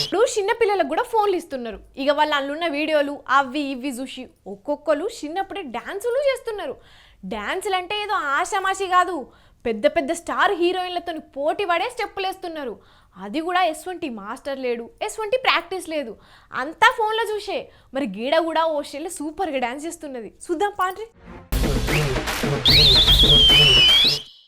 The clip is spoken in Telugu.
ఇప్పుడు చిన్నపిల్లలకు కూడా ఫోన్లు ఇస్తున్నారు. ఇక వాళ్ళు అందులో వీడియోలు అవి ఇవి చూసి ఒక్కొక్కరు చిన్నప్పుడే డ్యాన్సులు చేస్తున్నారు. డ్యాన్సులు అంటే ఏదో ఆషామాషి కాదు. పెద్ద పెద్ద స్టార్ హీరోయిన్లతో పోటీ పడే స్టెప్పులు వేస్తున్నారు. అది కూడా ఎస్వంటి మాస్టర్ లేడు ఎస్వంటి ప్రాక్టీస్ లేదు. అంతా ఫోన్లో చూసే. మరి గీడ కూడా ఓ సూపర్గా డ్యాన్స్ చేస్తున్నది. చూద్దాం పాండ్రి.